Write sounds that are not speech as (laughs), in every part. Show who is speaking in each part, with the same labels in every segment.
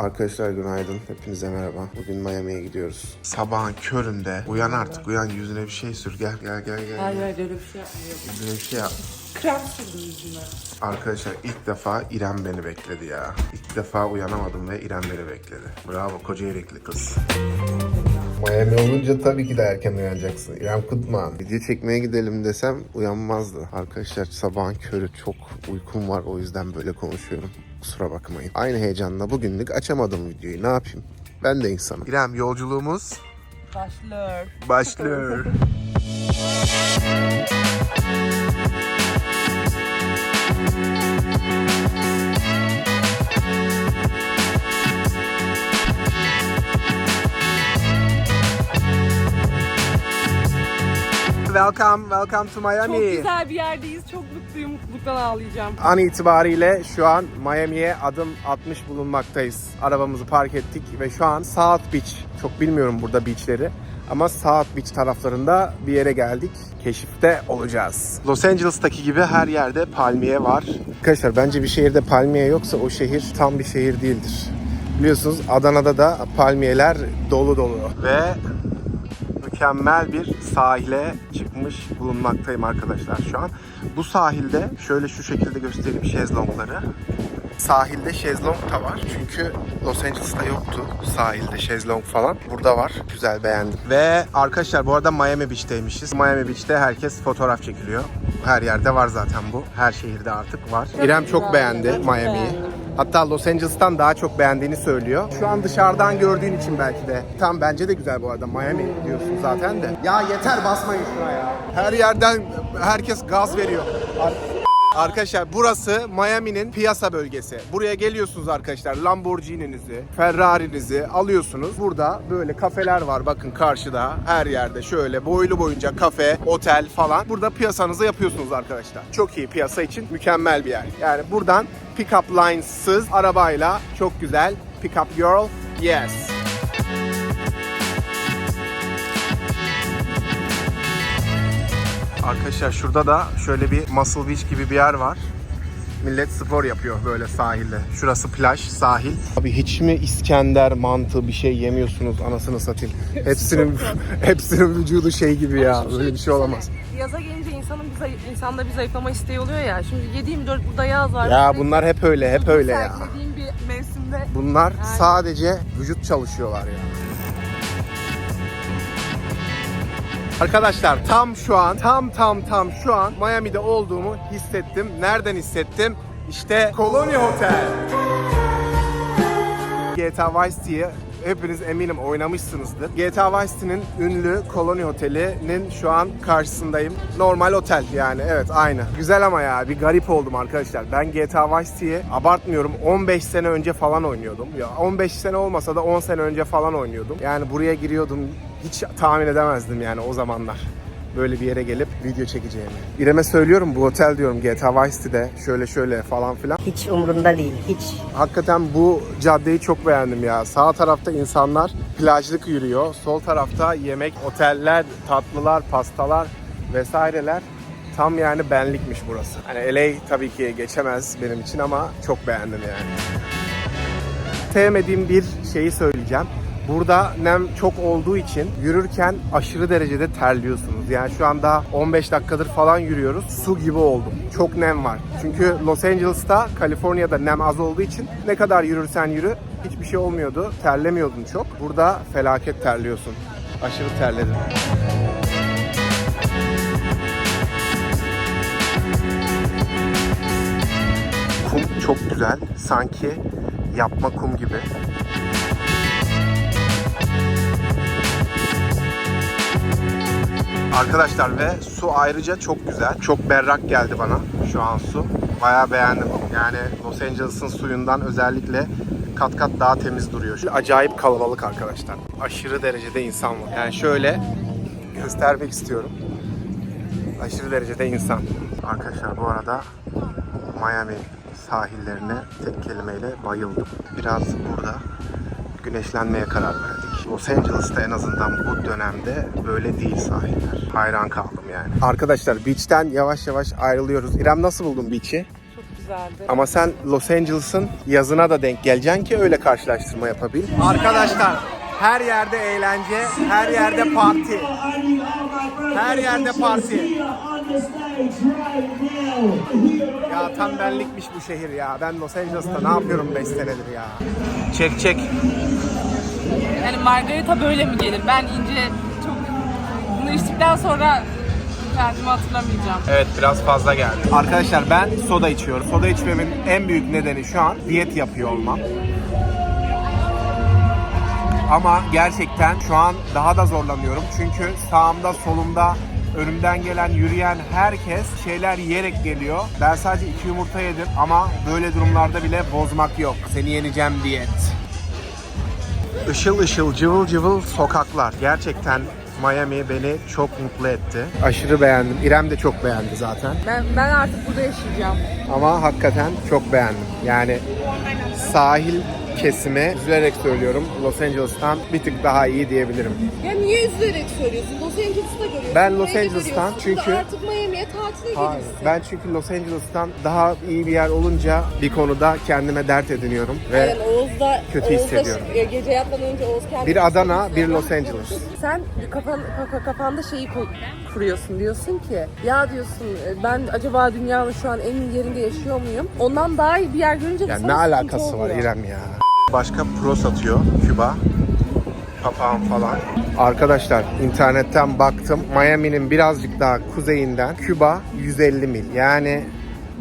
Speaker 1: Arkadaşlar günaydın. Hepinize merhaba. Bugün Miami'ye gidiyoruz. Sabahın köründe. Uyan artık uyan yüzüne bir şey sür. Gel gel gel gel.
Speaker 2: Hayır hayır öyle bir şey yapmıyor.
Speaker 1: Yüzüne bir şey yap.
Speaker 2: Krem sürdüm yüzüme.
Speaker 1: Arkadaşlar ilk defa İrem beni bekledi ya. İlk defa uyanamadım ve İrem beni bekledi. Bravo koca yürekli kız. Miami olunca tabii ki de erken uyanacaksın. İrem Kutman. Video çekmeye gidelim desem uyanmazdı. Arkadaşlar sabahın körü çok uykum var o yüzden böyle konuşuyorum. Kusura bakmayın. Aynı heyecanla bugünlük açamadım videoyu. Ne yapayım? Ben de insanım. İrem yolculuğumuz
Speaker 2: Başlıyor.
Speaker 1: başlıyor. (laughs) Welcome, welcome to Miami.
Speaker 2: Çok güzel bir yerdeyiz. Çok mutluyum. Mutluluktan ağlayacağım.
Speaker 1: An itibariyle şu an Miami'ye adım atmış bulunmaktayız. Arabamızı park ettik ve şu an South Beach, çok bilmiyorum burada beachleri ama South Beach taraflarında bir yere geldik. Keşifte olacağız. Los Angeles'taki gibi her yerde palmiye var. Arkadaşlar bence bir şehirde palmiye yoksa o şehir tam bir şehir değildir. Biliyorsunuz Adana'da da palmiyeler dolu dolu. Ve mükemmel bir sahile çıkmış bulunmaktayım arkadaşlar şu an. Bu sahilde şöyle şu şekilde göstereyim şezlongları. Sahilde şezlong da var. Çünkü Los Angeles'ta yoktu sahilde şezlong falan. Burada var. Güzel beğendim. Ve arkadaşlar bu arada Miami Beach'teymişiz. Miami Beach'te herkes fotoğraf çekiliyor. Her yerde var zaten bu. Her şehirde artık var. İrem çok beğendi Miami'yi. Hatta Los Angeles'tan daha çok beğendiğini söylüyor. Şu an dışarıdan gördüğün için belki de. Tam bence de güzel bu arada. Miami diyorsun zaten de. Ya yeter basmayın şuna ya. Her yerden herkes gaz veriyor. Ar- Arkadaşlar burası Miami'nin piyasa bölgesi. Buraya geliyorsunuz arkadaşlar. Lamborghini'nizi, Ferrari'nizi alıyorsunuz. Burada böyle kafeler var bakın karşıda. Her yerde şöyle boylu boyunca kafe, otel falan. Burada piyasanızı yapıyorsunuz arkadaşlar. Çok iyi piyasa için mükemmel bir yer. Yani buradan pick-up lines'sız arabayla çok güzel pick-up girl yes. Arkadaşlar şurada da şöyle bir Muscle Beach gibi bir yer var. Millet spor yapıyor böyle sahilde. Şurası plaj, sahil. Abi hiç mi İskender mantı bir şey yemiyorsunuz anasını satayım. (laughs) Hepsinin (laughs) hepsinin vücudu şey gibi ya. Böyle bir şey olamaz.
Speaker 2: Yaza gelince insanın bir zayıf, insanda bir zayıflama isteği oluyor ya. Şimdi 7-24 burada yaz var.
Speaker 1: Ya bunlar hep öyle, hep öyle ya.
Speaker 2: sergilediğim bir mevsimde
Speaker 1: Bunlar sadece vücut çalışıyorlar ya. Arkadaşlar tam şu an, tam tam tam şu an Miami'de olduğumu hissettim. Nereden hissettim? İşte Colonia Hotel. GTA Vice City'yi hepiniz eminim oynamışsınızdır. GTA Vice City'nin ünlü Colonia Oteli'nin şu an karşısındayım. Normal otel yani evet aynı. Güzel ama ya bir garip oldum arkadaşlar. Ben GTA Vice City'yi abartmıyorum 15 sene önce falan oynuyordum. Ya 15 sene olmasa da 10 sene önce falan oynuyordum. Yani buraya giriyordum hiç tahmin edemezdim yani o zamanlar böyle bir yere gelip video çekeceğimi. İrem'e söylüyorum bu otel diyorum GTA Vice City'de şöyle şöyle falan filan.
Speaker 3: Hiç umurunda değil, hiç.
Speaker 1: Hakikaten bu caddeyi çok beğendim ya. Sağ tarafta insanlar plajlık yürüyor. Sol tarafta yemek, oteller, tatlılar, pastalar vesaireler. Tam yani benlikmiş burası. Hani LA tabii ki geçemez benim için ama çok beğendim yani. Sevmediğim bir şeyi söyleyeceğim. Burada nem çok olduğu için yürürken aşırı derecede terliyorsunuz. Yani şu anda 15 dakikadır falan yürüyoruz. Su gibi oldum. Çok nem var. Çünkü Los Angeles'ta, Kaliforniya'da nem az olduğu için ne kadar yürürsen yürü hiçbir şey olmuyordu. Terlemiyordun çok. Burada felaket terliyorsun. Aşırı terledim. Kum çok güzel. Sanki yapma kum gibi. Arkadaşlar ve su ayrıca çok güzel. Çok berrak geldi bana şu an su. Bayağı beğendim. Yani Los Angeles'ın suyundan özellikle kat kat daha temiz duruyor. Acayip kalabalık arkadaşlar. Aşırı derecede insan var. Yani şöyle göstermek istiyorum. Aşırı derecede insan. Arkadaşlar bu arada Miami sahillerine tek kelimeyle bayıldım. Biraz burada güneşlenmeye karar verdik. Los Angeles'ta en azından bu dönemde böyle değil sahiller. Hayran kaldım yani. Arkadaşlar beach'ten yavaş yavaş ayrılıyoruz. İrem nasıl buldun beach'i?
Speaker 2: güzeldi.
Speaker 1: Ama sen Los Angeles'ın yazına da denk geleceksin ki öyle karşılaştırma yapabil. Arkadaşlar her yerde eğlence, her yerde parti. Her yerde parti. Ya tam benlikmiş bu şehir ya. Ben Los Angeles'ta ne yapıyorum 5 senedir ya. Çek çek.
Speaker 2: Yani margarita böyle mi gelir? Ben ince çok bunu içtikten sonra kendimi hatırlamayacağım.
Speaker 1: Evet biraz fazla geldi. Arkadaşlar ben soda içiyorum. Soda içmemin en büyük nedeni şu an diyet yapıyor olmam. Ama gerçekten şu an daha da zorlanıyorum. Çünkü sağımda, solumda, önümden gelen, yürüyen herkes şeyler yiyerek geliyor. Ben sadece iki yumurta yedim ama böyle durumlarda bile bozmak yok. Seni yeneceğim diyet. Işıl ışıl, cıvıl cıvıl sokaklar. Gerçekten Miami beni çok mutlu etti. Aşırı beğendim. İrem de çok beğendi zaten.
Speaker 2: Ben, ben artık burada yaşayacağım.
Speaker 1: Ama hakikaten çok beğendim. Yani sahil kesimi üzülerek söylüyorum Los Angeles'tan bir tık daha iyi diyebilirim.
Speaker 2: Ya niye üzülerek söylüyorsun? Los Angeles'ı da görüyorsun.
Speaker 1: Ben Los
Speaker 2: Miami'de
Speaker 1: Angeles'tan
Speaker 2: görüyorsun.
Speaker 1: çünkü-
Speaker 2: artık Miami'ye tatile
Speaker 1: Hayır.
Speaker 2: gelirsin.
Speaker 1: Ben çünkü Los Angeles'tan daha iyi bir yer olunca bir konuda kendime dert ediniyorum ve
Speaker 2: Yani Oğuz'da,
Speaker 1: kötü
Speaker 2: Oğuz'da
Speaker 1: hissediyorum.
Speaker 2: ş- gece yatmadan önce Oğuz kendini...
Speaker 1: bir Adana, bir Los Angeles.
Speaker 2: Sen kafan, ka- kafanda şeyi kuruyorsun diyorsun ki ya diyorsun e, ben acaba dünyanın şu an en iyi yerinde yaşıyor muyum? Ondan daha iyi bir yer görünce de
Speaker 1: ne alakası var. İrem ya? Başka pro satıyor Küba. Papağan falan. Arkadaşlar internetten baktım. Miami'nin birazcık daha kuzeyinden Küba 150 mil. Yani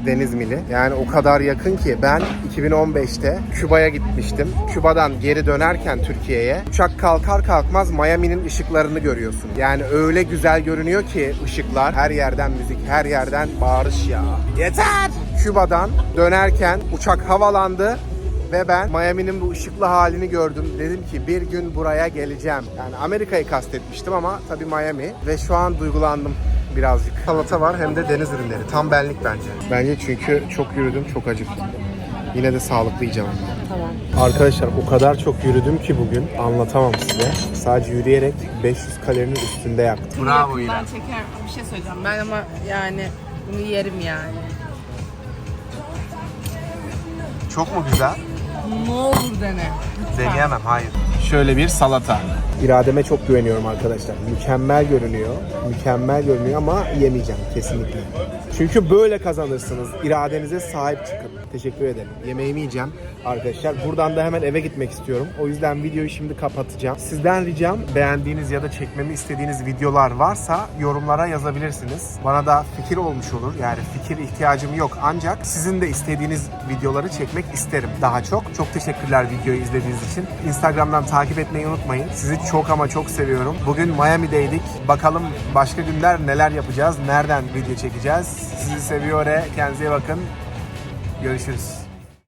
Speaker 1: deniz mili. Yani o kadar yakın ki ben 2015'te Küba'ya gitmiştim. Küba'dan geri dönerken Türkiye'ye uçak kalkar kalkmaz Miami'nin ışıklarını görüyorsun. Yani öyle güzel görünüyor ki ışıklar her yerden müzik, her yerden bağırış ya. Yeter! Küba'dan dönerken uçak havalandı ve ben Miami'nin bu ışıklı halini gördüm. Dedim ki bir gün buraya geleceğim. Yani Amerika'yı kastetmiştim ama tabii Miami. Ve şu an duygulandım birazcık. Salata var hem de deniz ürünleri. Tam benlik bence. Bence çünkü çok yürüdüm, çok acıktım. Yine de sağlıklı yiyeceğim.
Speaker 2: Tamam.
Speaker 1: Arkadaşlar o kadar çok yürüdüm ki bugün anlatamam size. Sadece yürüyerek 500 kalorinin üstünde yaktım. Bravo
Speaker 2: Ben
Speaker 1: İrem.
Speaker 2: çeker bir şey söyleyeceğim. Ben ama yani bunu yerim yani.
Speaker 1: Çok mu güzel?
Speaker 2: Ne olur dene. Lütfen.
Speaker 1: Deneyemem, hayır. Şöyle bir salata. İrademe çok güveniyorum arkadaşlar. Mükemmel görünüyor. Mükemmel görünüyor ama yemeyeceğim kesinlikle. Çünkü böyle kazanırsınız. İradenize sahip çıkın. Teşekkür ederim. Yemeğimi yiyeceğim arkadaşlar. Buradan da hemen eve gitmek istiyorum. O yüzden videoyu şimdi kapatacağım. Sizden ricam beğendiğiniz ya da çekmemi istediğiniz videolar varsa yorumlara yazabilirsiniz. Bana da fikir olmuş olur. Yani fikir ihtiyacım yok. Ancak sizin de istediğiniz videoları çekmek isterim daha çok. Çok teşekkürler videoyu izlediğiniz için. Instagram'dan takip etmeyi unutmayın. Sizi çok ama çok seviyorum. Bugün Miami'deydik. Bakalım başka günler neler yapacağız, nereden video çekeceğiz. Sizi seviyor. Kendinize iyi bakın. Görüşürüz.